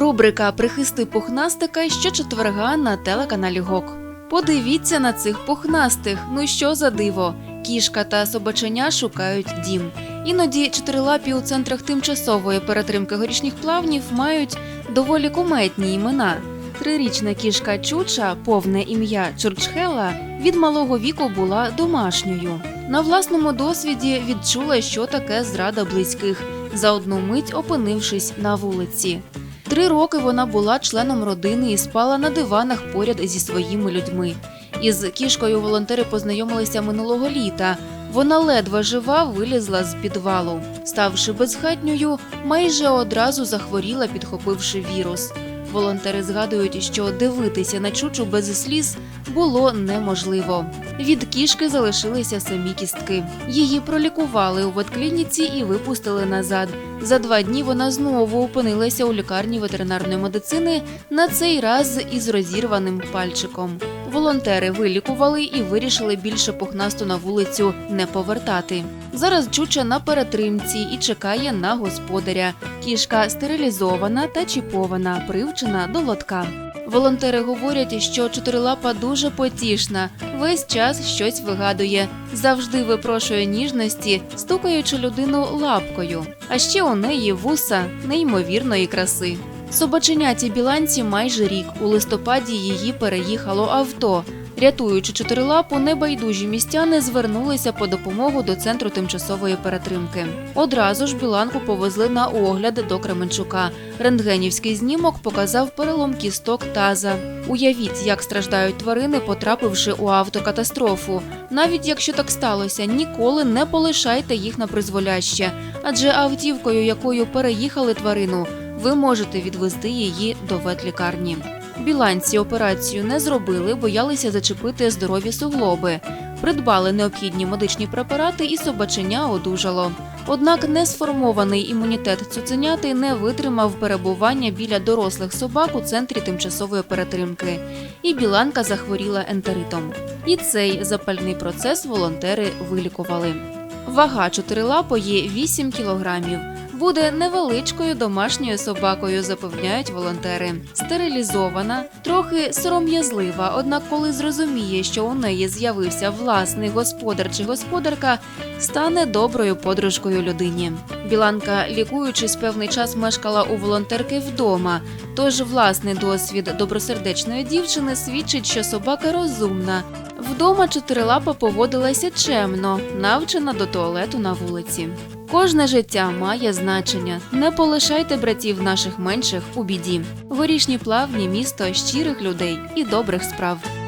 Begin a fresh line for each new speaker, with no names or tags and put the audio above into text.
Рубрика Прихисти пухнастика щочетверга на телеканалі Гок. Подивіться на цих пухнастих. Ну що за диво? Кішка та собаченя шукають дім. Іноді чотирилапі у центрах тимчасової перетримки горішніх плавнів мають доволі куметні імена. Трирічна кішка Чуча, повне ім'я Чурчхела, від малого віку була домашньою. На власному досвіді відчула, що таке зрада близьких, за одну мить опинившись на вулиці. Три роки вона була членом родини і спала на диванах поряд зі своїми людьми. Із кішкою волонтери познайомилися минулого літа. Вона ледве жива вилізла з підвалу. Ставши безхатньою, майже одразу захворіла, підхопивши вірус. Волонтери згадують, що дивитися на чучу без сліз було неможливо. Від кішки залишилися самі кістки. Її пролікували у ветклініці і випустили назад. За два дні вона знову опинилася у лікарні ветеринарної медицини, на цей раз із розірваним пальчиком. Волонтери вилікували і вирішили більше пухнасту на вулицю не повертати. Зараз чуча на перетримці і чекає на господаря. Кішка стерилізована та чіпована, привчена до лотка. Волонтери говорять, що чотирилапа дуже потішна, весь час щось вигадує, завжди випрошує ніжності, стукаючи людину лапкою. А ще у неї вуса неймовірної краси. Собаченяті біланці майже рік. У листопаді її переїхало авто. Рятуючи чотирилапу, небайдужі містяни звернулися по допомогу до центру тимчасової перетримки. Одразу ж біланку повезли на огляд до Кременчука. Рентгенівський знімок показав перелом кісток таза. Уявіть, як страждають тварини, потрапивши у автокатастрофу. Навіть якщо так сталося, ніколи не полишайте їх на призволяще, адже автівкою, якою переїхали тварину, ви можете відвести її до ветлікарні. Біланці операцію не зробили, боялися зачепити здорові суглоби. Придбали необхідні медичні препарати і собаченя одужало. Однак несформований імунітет цуценяти не витримав перебування біля дорослих собак у центрі тимчасової перетримки, і біланка захворіла ентеритом. І цей запальний процес волонтери вилікували. Вага чотирилапої 8 кілограмів. Буде невеличкою домашньою собакою, запевняють волонтери. Стерилізована, трохи сором'язлива. Однак, коли зрозуміє, що у неї з'явився власний господар чи господарка, стане доброю подружкою людині. Біланка, лікуючись, певний час мешкала у волонтерки вдома. Тож власний досвід добросердечної дівчини свідчить, що собака розумна. Вдома чотирилапа поводилася чемно, навчена до туалету на вулиці. Кожне життя має значення. Не полишайте братів наших менших у біді. Горішні плавні місто щирих людей і добрих справ.